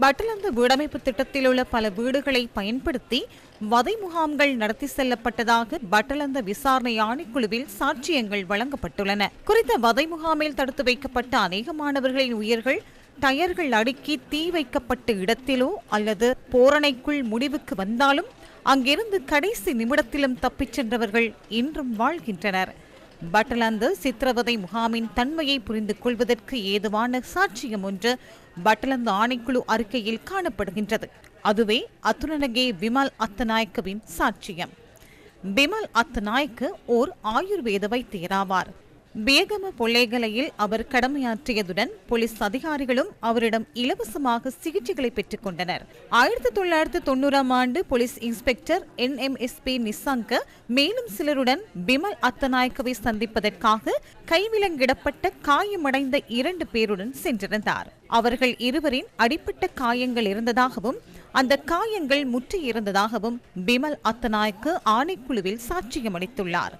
பட்டலந்து வீடமைப்பு திட்டத்தில் உள்ள பல வீடுகளை பயன்படுத்தி வதை முகாம்கள் நடத்தி செல்லப்பட்டதாக பட்டலந்த விசாரணை ஆணைக்குழுவில் சாட்சியங்கள் வழங்கப்பட்டுள்ளன. குறித்த வதை முகாமில் தடுத்து வைக்கப்பட்ட அநேக மாணவர்களின் உயிர்கள் டயர்கள் அடுக்கி தீ வைக்கப்பட்ட இடத்திலோ அல்லது போரணைக்குள் முடிவுக்கு வந்தாலும் அங்கிருந்து கடைசி நிமிடத்திலும் தப்பிச் சென்றவர்கள் இன்றும் வாழ்கின்றனர். பட்டலந்து சித்திரவதை முகாமின் தன்மையை புரிந்து கொள்வதற்கு ஏதுவான சாட்சியம் ஒன்று பட்டலந்து ஆணைக்குழு அறிக்கையில் காணப்படுகின்றது. அதுவே அத்துணனகே விமல் அத்தநாயக்கவின் சாட்சியம். பிமல் அத்தநாயக்கு ஓர் ஆயுர்வேத வைத்தியராவார் பேகம பொல்லேகலையில் அவர் கடமையாற்றியதுடன் போலீஸ் அதிகாரிகளும் அவரிடம் இலவசமாக சிகிச்சைகளை பெற்றுக் கொண்டனர். ஆயிரத்தி தொள்ளாயிரத்தி தொண்ணூறாம் ஆண்டு police inspector N M S P Nissanka மேலும் சிலருடன் பிமல் அத்தநாயக்கவை சந்திப்பதற்காக கைவிலங்கிடப்பட்ட காயமடைந்த இரண்டு பேருடன் சென்றிருந்தார். அவர்கள் இருவரின் அடிப்பட்ட காயங்கள் இருந்ததாகவும் அந்த காயங்கள் முற்றியிருந்ததாகவும் பிமல் அத்தநாயக்கு ஆணைக்குழுவில் சாட்சியம் அளித்துள்ளார்.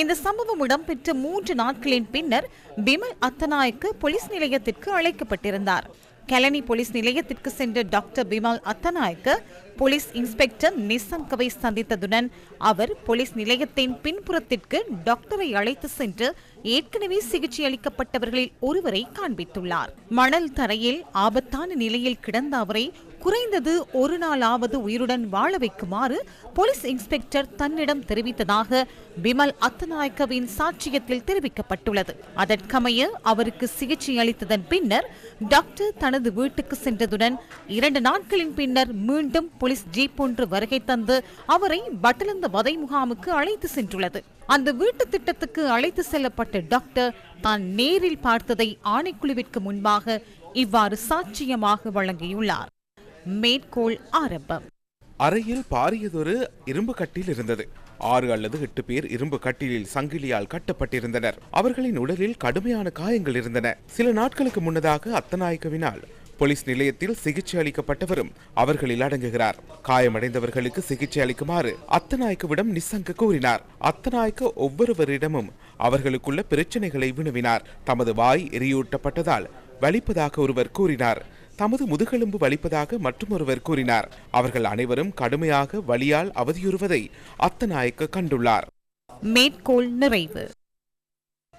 இந்த சம்பவம் இடம்பெற்ற மூன்று நாட்களின் பின்னர் பிமல் அத்தநாயக்கு போலீஸ் நிலையத்திற்கு அழைக்கப்பட்டிருந்தார். கலனி போலீஸ் நிலையத்திற்கு சென்ற doctor Bimal Athanayake police inspector நிசங்கவை சந்தித்ததுடன் அவர் போலீஸ் நிலையத்தின் பின்புறத்திற்கு டாக்டரை அழைத்து சென்று ஏற்கனவே சிகிச்சை அளிக்கப்பட்டவர்களில் ஒருவரை காண்பித்துள்ளார். மணல் தரையில் ஆபத்தான நிலையில் கிடந்த அவரை குறைந்தது ஒரு நாளாவது உயிருடன் வாழ வைக்குமாறு போலீஸ் இன்ஸ்பெக்டர் தன்னிடம் தெரிவித்ததாக பிமல் அத்தநாயக்கவின் சாட்சியத்தில் தெரிவிக்கப்பட்டுள்ளது. அதற்கமைய அவருக்கு சிகிச்சை அளித்ததன் பின்னர் டாக்டர் தனது வீட்டுக்கு சென்றதுடன் இரண்டு நாட்களின் பின்னர் மீண்டும் போலீஸ் ஜீப் ஒன்று வருகை தந்து அவரை வட்டலந்த வதை முகாமுக்கு அழைத்து சென்றுள்ளது. அந்த வீட்டு திட்டத்துக்கு அழைத்து செல்லப்பட்ட டாக்டர் தான் நேரில் பார்த்ததை ஆணைக்குழுவிற்கு முன்பாக இவ்வாறு சாட்சியமாக வழங்கியுள்ளார். மேற்கோள் ஆரம்பம். அறையில் பாரியதொரு இரும்பு கட்டில் இருந்தது. ஆறு அல்லது எட்டு பேர் இரும்பு கட்டிலில் சங்கிலியால் கட்டப்பட்டிருந்தனர். அவர்களின் உடலில் கடுமையான காயங்கள் இருந்தன. சில நாட்களுக்கு முன்னதாக அத்தநாயக்கவினால் போலீஸ் நிலையத்தில் சிகிச்சை அளிக்கப்பட்டவரும் அவர்களில் அடங்குகிறார். காயமடைந்தவர்களுக்கு சிகிச்சை அளிக்குமாறு அத்தநாயக்கவிடம் நிசங்க கூறினார். அத்தநாயக்க ஒவ்வொருவரிடமும் அவர்களுக்குள்ள பிரச்சனைகளை வினவினார். தமது வாய் எரியூட்டப்பட்டதால் வலிப்பதாக ஒருவர் கூறினார். தமது முதுகெலும்பு வலிப்பதாக மற்றொருவர் கூறினார். அவர்கள் அனைவரும் கடுமையாக வலியால் அவதியுறுவதை அத்தநாயக்க கண்டுள்ளார். மேற்கோள் நிறைவு.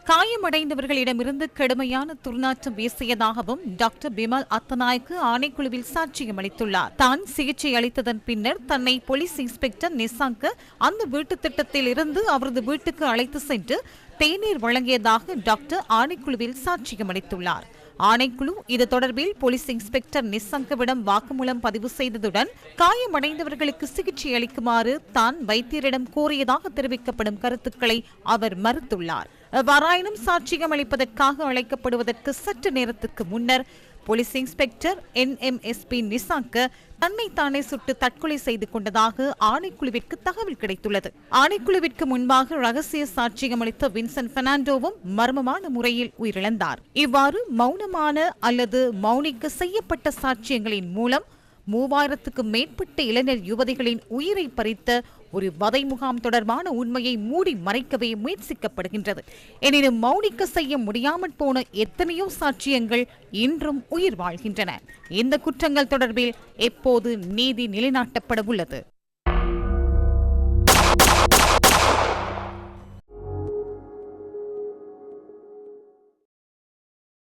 காயமடைந்தவர்களிடமிருந்து கடுமையான துர்நாற்றம் வீசியதாகவும் டாக்டர் பிமல் அத்தநாயக்கு ஆணைக்குழுவில் சாட்சியம் அளித்துள்ளார். தான் சிகிச்சை அளித்ததன் பின்னர் தன்னை போலீஸ் இன்ஸ்பெக்டர் நிசாங்க அந்த வீட்டு திட்டத்தில் இருந்து அவரது வீட்டுக்கு அழைத்து சென்று தேநீர் வழங்கியதாக டாக்டர் ஆணைக்குழுவில் சாட்சியம் அளித்துள்ளார். ஆணைக்குழு இது தொடர்பில் போலீஸ் இன்ஸ்பெக்டர் நிசங்கவிடம் வாக்குமூலம் பதிவு செய்ததுடன் காயமடைந்தவர்களுக்கு சிகிச்சை அளிக்குமாறு தான் வைத்தியரிடம் கோரியதாக தெரிவிக்கப்படும் கருத்துக்களை அவர் மறுத்துள்ளார். எவ்வாறாயினும் சாட்சியம் அளிப்பதற்காக அழைக்கப்படுவதற்கு சற்று நேரத்துக்கு முன்னர் police inspector N M S P Nissanka தன்னைத்தானே சுட்டு தற்கொலை செய்து கொண்டதாக ஆணைக்குழுவிற்கு தகவல் கிடைத்துள்ளது. ஆணைக்குழுவிற்கு முன்பாக ரகசிய சாட்சியம் அளித்த வின்சென்ட் பெர்னாண்டோவும் மர்மமான முறையில் உயிரிழந்தார். இவ்வாறு மௌனமான அல்லது மௌனிக்க செய்யப்பட்ட சாட்சியங்களின் மூலம் மூவாயிரத்துக்கும் மேற்பட்ட இளைஞர் யுவதிகளின் உயிரை பறித்த ஒரு வதை முகாம் தொடர்பான உண்மையை மூடி மறைக்கவே முயற்சிக்கப்படுகின்றது. எனினும் மௌனிக்க செய்ய முடியாமல் போன எத்தனையோ சாட்சியங்கள் இன்றும் உயிர் வாழ்கின்றன. இந்த குற்றங்கள் தொடர்பில் எப்போது நீதி நிலைநாட்டப்பட உள்ளது?